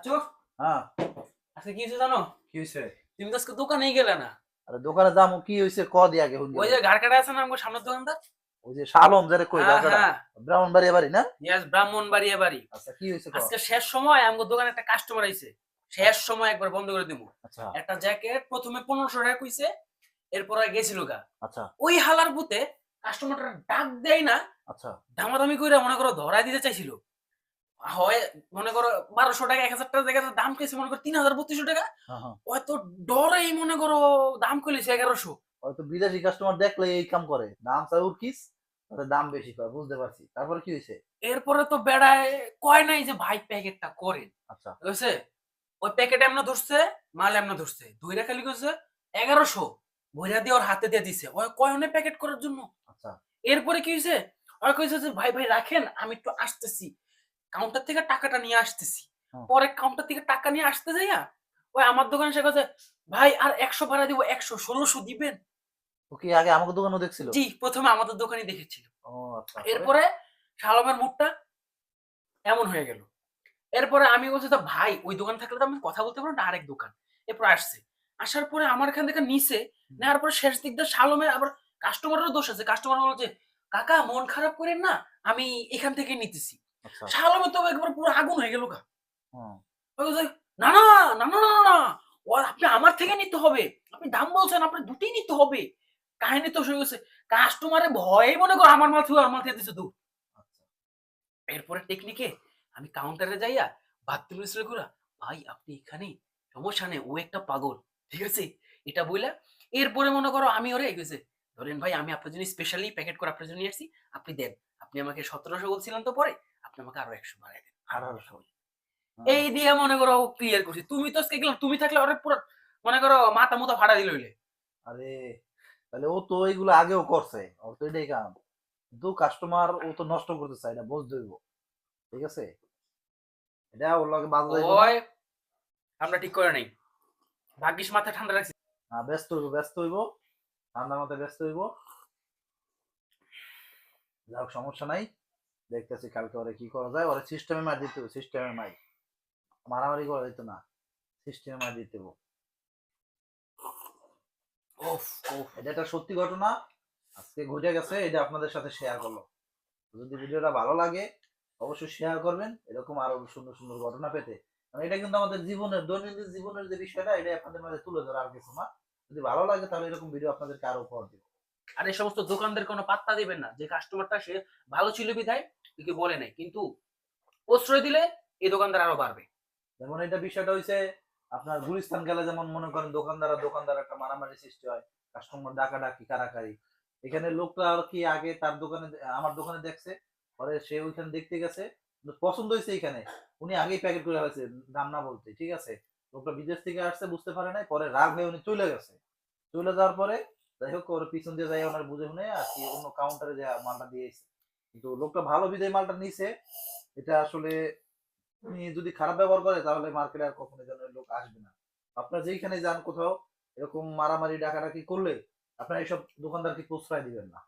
চাচু হ্যাঁ। আজকে কি হয়েছে জানো? কি হয়েছে? তুমি তো আজকে দোকানেই গেলে না। আরে দোকানে দাম কি হয়েছে ক দিয়ে আগে ওই যে ঘাড় আছে না আমার সামনের দোকানদার ওই যে শালম যারে কই হ্যাঁ হ্যাঁ। বাড়ি না? ইয়াস ব্রাহ্মণ বাড়ি। বাড়ি আচ্ছা কি হয়েছে আজকে শেষ সময় আমার দোকানে একটা কাস্টমার আইছে। শেষ সময় একবার বন্ধ করে দিব আচ্ছা। একটা জ্যাকেট প্রথমে পনেরোশো টাকা কইছে এরপর গেছিল গা। আচ্ছা। ওই হালার বুতে কাস্টমারটা ডাক দেয় না আচ্ছা। দামাদামি করে মনে করো ধরাই দিতে চাইছিল। হয় মনে করো বারোশো টাকা এক হাজার টাকা দাম কেছে মনে করো তিন হাজার বত্রিশশো টাকা। হ্যাঁ হ্যাঁ। হয়তো ডরেই মনে করো দাম কইলেছে এগারোশো। হয়তো বিদেশি কাস্টমার দেখলে এই কাম করে। দাম চাই উর্কিস তাতে দাম বেশি কয় বুঝতে পারছি। তারপরে কি হয়েছে এরপরে তো বেড়ায় কয় নাই যে ভাই প্যাকেটটা করেন। আচ্ছা। বুঝছে ওই প্যাকেট এমন ধরছে মাল এমন ধরছে। দুইটা খালি করছে এগারোশো। বইরা দিয়ে ওর হাতে দিয়ে দিছে। ওই কয় অনেক প্যাকেট করার জন্য? আচ্ছা। এরপরে কি হয়েছে ওই কইছে যে ভাই ভাই রাখেন আমি একটু আসতেছি। কাউন্টার থেকে টাকাটা নিয়ে আসতেছি। পরে কাউন্টার থেকে টাকা নিয়ে আসতে যাইয়া ওই আমার দোকানে সে কাছে ভাই আর একশো ভাড়া দিব একশো ষোলোশো দিবেন? ও কি আগে আমাকে দোকানও দেখছিল? জি প্রথমে আমাদের দোকানে দেখেছিল। আচ্ছা এরপরে শালমের এমন হয়ে গেল। এরপরে আমি বলছি তো ভাই ওই দোকান থাকলে তো আমি কথা বলতে পারব না আরেক দোকান। এরপর আসছে। আসার পরে আমার এখান থেকে নিচে নেওয়ার পরে শেষ দিক দিয়ে শালমের আবার কাস্টমারেরও দোষ আছে। কাস্টমার বলছে কাকা মন খারাপ করেন না আমি এখান থেকে নিতেছি। আচ্ছা। তো একবার পুরো আগুন হয়ে গেল গা। না না না না না না ও আপনি আমার থেকে নিতে হবে। আপনি দাম বলছেন আপনার দুটোই নিতে হবে। কাহিনী তো গেছে কাস্টমারে ভয়ে মনে করো আমার দিছে দূর আচ্ছা। এরপরে টেকনিকে আমি কাউন্টারে যাইয়া বাথরুমে করা ভাই আপনি এখানে সমস্যা নেই ও একটা পাগল ঠিক আছে? এটা বইলা এরপরে মনে করো আমি ওরে গেছে ধরেন ভাই আমি আপনার জন্য স্পেশালি প্যাকেট করে আপনার জন্য আসছি আপনি দেন। আপনি আমাকে সতেরোশো বলছিলেন তো পরে আপনি আমাকে আরও একশো বাড়াই দেন আঠারোশো এই দিয়ে মনে করো ক্লিয়ার করছি। তুমি তো আজকে গেলাম তুমি থাকলে অনেক পুরো মনে করো মাথা মতো ফাটা দিল হইলে। আরে তাহলে ও তো এইগুলো আগেও করছে ওর তো এটাই কাম। কিন্তু কাস্টমার ও তো নষ্ট করতে চায় না বুঝতে হইব। ঠিক আছে? এটা ওর লগে যাইব ওই আমরা ঠিক করে নাই। ভাগ্যিস মাথা ঠান্ডা রাখছি না ব্যস্ত হইব ব্যস্ত হইব। ঠান্ডার মাথায় ব্যস্ত হইব। যাক সমস্যা নাই। দেখতেছি কালকে ওরে কি করা যায়? ওরে সিস্টেমে মার দিতে সিস্টেমে মাই মারামারি করা যেত না সিস্টেমে মার দিতে এটা একটা সত্যি ঘটনা। আজকে ঘটে গেছে, এটা আপনাদের সাথে শেয়ার করল যদি ভিডিওটা ভালো লাগে, অবশ্যই শেয়ার করবেন। এরকম আরও সুন্দর সুন্দর ঘটনা পেতে। কারণ এটা কিন্তু আমাদের জীবনের, দৈনন্দিন জীবনের যে বিষয়টা এটা আপনাদের মাঝে তুলে ধরা আর কিছু না। যদি ভালো লাগে, তাহলে এরকম ভিডিও আপনাদেরকে আরও উপহার দিব। আর এই সমস্ত দোকানদের কোনো পাত্তা দিবেন না। যে কাস্টমারটা সে ভালো ছিল বিধায় একে বলে নাই, কিন্তু প্রশ্রয় দিলে এই দোকানদার আরও বাড়বে। যেমন এটা বিষয়টা হইছে, আপনার গুলিস্তান গেলে যেমন মনে করেন দোকানদার দোকানদার একটা মারামারি সৃষ্টি হয় কাস্টমার ডাকা ডাকি কারাকারি। এখানে লোকটা আর কি আগে তার দোকানে, আমার দোকানে দেখছে, পরে সে ওইখানে দেখতে গেছে পছন্দ হয়েছে এখানে উনি আগেই প্যাকেট করে হয়েছে দাম না বলতে, ঠিক আছে? লোকটা বিদেশ থেকে আসছে, বুঝতে পারে নাই, পরে রাগ হয়ে উনি চলে গেছে। চলে যাওয়ার পরে, যাই হোক, ওর পিছন দিয়ে যাই ওনার বুঝে শুনে আর কি অন্য কাউন্টারে যে মালটা দিয়েছে কিন্তু লোকটা ভালো বিদায় মালটা নিছে। এটা আসলে যদি খারাপ ব্যবহার করে, তাহলে মার্কেটে আর কখনো যেন লোক আসবে না। আপনার যেইখানে যান কোথাও, এরকম মারামারি, ডাকাডাকি করলে আপনার এইসব দোকানদারকে প্রশ্রয় দিবেন না।